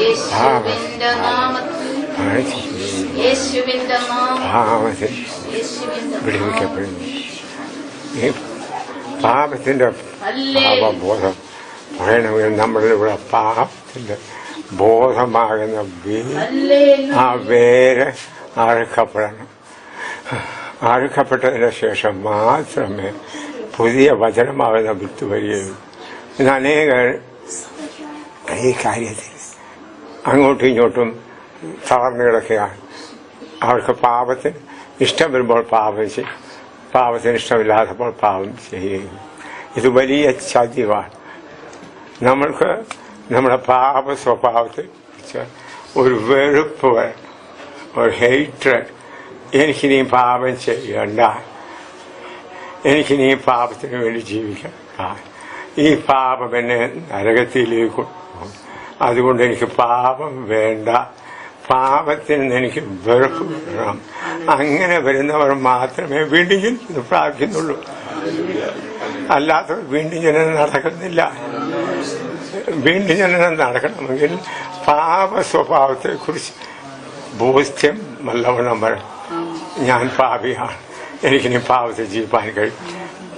യേശുവിന്റെ നാമത്തിൽ യേശുവിന്റെ നാമത്തിൽ പാപത്തിൽ വിടുവിക്കപ്പെടുന്നു ഈ പാപത്തിന്റെ പാപബോധം പറയണമെങ്കിൽ നമ്മളിവിടെ പാപത്തിന്റെ ബോധമാകുന്ന വേ- ആ വേര് അറുക്കപ്പെടണം അറുക്കപ്പെട്ടതിന് ശേഷം മാത്രമേ പുതിയ വചനമാകുന്ന വിത്ത് വരികയും ഇന്ന് അനേകർ ഈ കാര്യത്തിൽ അങ്ങോട്ടും ഇങ്ങോട്ടും തളർന്നു കിടക്കുകയാണ്. അവർക്ക് പാപത്തിന് ഇഷ്ടം വരുമ്പോൾ പാപം ചെയ്യും. പാപത്തിന് ഇഷ്ടമില്ലാത്തപ്പോൾ പാപം ചെയ്യുകയും ഇത് വലിയ ചതിവാണ്. നമ്മൾക്ക് നമ്മുടെ പാപ സ്വഭാവത്തെ കുറിച്ച് ഒരു വെറുപ്പ് ഒരു ഹെയ്റ്റ്രഡ് എനിക്കിനി പാപം ചെയ്യണ്ട. എനിക്കിനി പാപത്തിന് വേണ്ടി ജീവിക്കാം. ഈ പാപം എന്നെ നരകത്തിലേക്ക് അതുകൊണ്ട് എനിക്ക് പാപം വേണ്ട. പാപത്തിൽ നിന്ന് എനിക്ക് വെറുപ്പ് വരണം. അങ്ങനെ വരുന്നവർ മാത്രമേ വീണ്ടും ജനിക്കുന്നു പ്രാർത്ഥിക്കുന്നുള്ളൂ. അല്ലാത്തവർ വീണ്ടും ജനനം നടക്കുന്നില്ല. വീണ്ടും ജനനം നടക്കണമെങ്കിൽ പാപ സ്വഭാവത്തെ കുറിച്ച് ബോധ്യം നല്ലവണ്ണം വരണം. ഞാൻ പാപിയാണ്. എനിക്കിനി പാപത്തിൽ ജീവിപ്പാൻ കഴിയും.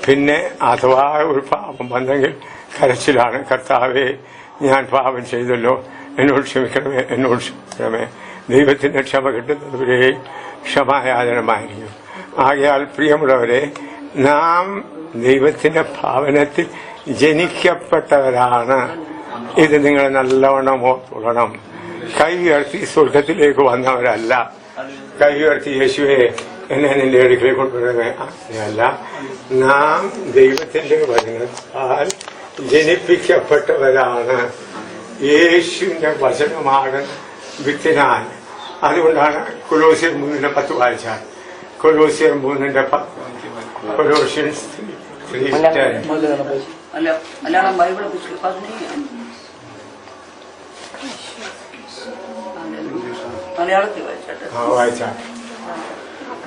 പിന്നെ അഥവാ ഒരു പാപം വന്നെങ്കിൽ കരച്ചിലാണ് കർത്താവെ ഞാൻ പാപം ചെയ്തല്ലോ. എന്നോട് ക്ഷമിക്കണമേ എന്നോട് ക്ഷമിക്കണമേ. ദൈവത്തിന്റെ ക്ഷമ കിട്ടുന്നവരെ ക്ഷമായാചനമായിരിക്കും ആകയാൽ പ്രിയമുള്ളവരെ നാം ദൈവത്തിന്റെ ഭാവനത്തിൽ ജനിക്കപ്പെട്ടവരാണ്. ഇത് നിങ്ങൾ നല്ലവണ്ണം ഓർത്തുകൊള്ളണം. കൈ ഉയർത്തി സ്വർഗത്തിലേക്ക് വന്നവരല്ല. കൈ ഉയർത്തി യേശുവെ എന്നെ നിന്റെ അടുക്കലേക്ക് കൊണ്ടുവരണമേ അങ്ങനെയല്ല. നാം ദൈവത്തിന്റെ വചനത്താൽ ജനിപ്പിക്കപ്പെട്ടവരാണ്. യേശുവിന്റെ വചനമാണ് വിത്തിനാൽ. അതുകൊണ്ടാണ് കൊലോസിയർ മൂന്നിന്റെ പത്ത് വായിച്ചാൽ. കൊലോസിയർ മൂന്നിന്റെ പത്ത് കൊലോഷ്യൻസ് ത്രീ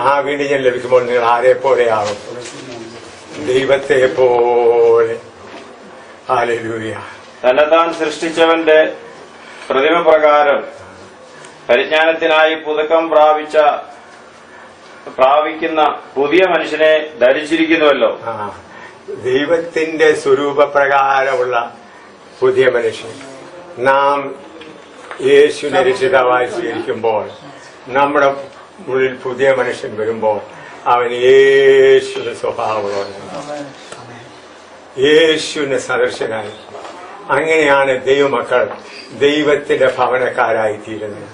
ആ ജനം ലഭിക്കുമ്പോൾ നിങ്ങൾ ആരെ പോലെയാണോ ദൈവത്തെ പോലെ. ആലൂയ തന്നെത്താൻ സൃഷ്ടിച്ചവന്റെ പ്രതിമ പ്രകാരം പരിജ്ഞാനത്തിനായി പുതുക്കം പ്രാപിച്ച പ്രാപിക്കുന്ന പുതിയ മനുഷ്യനെ ധരിച്ചിരിക്കുന്നുവല്ലോ. ദൈവത്തിന്റെ സ്വരൂപപ്രകാരമുള്ള പുതിയ മനുഷ്യൻ. നാം യേശുവിനെ രക്ഷിതാവായി സ്വീകരിക്കുമ്പോൾ നമ്മുടെ ഉള്ളിൽ പുതിയ മനുഷ്യൻ വരുമ്പോൾ അവൻ യേശുവിന്റെ സ്വഭാവമാണ് യേശുവിന്റെ സദർശനായി അങ്ങനെയാണ് ദൈവമക്കൾ ദൈവത്തിന്റെ ഭവനക്കാരായി തീരുന്നത്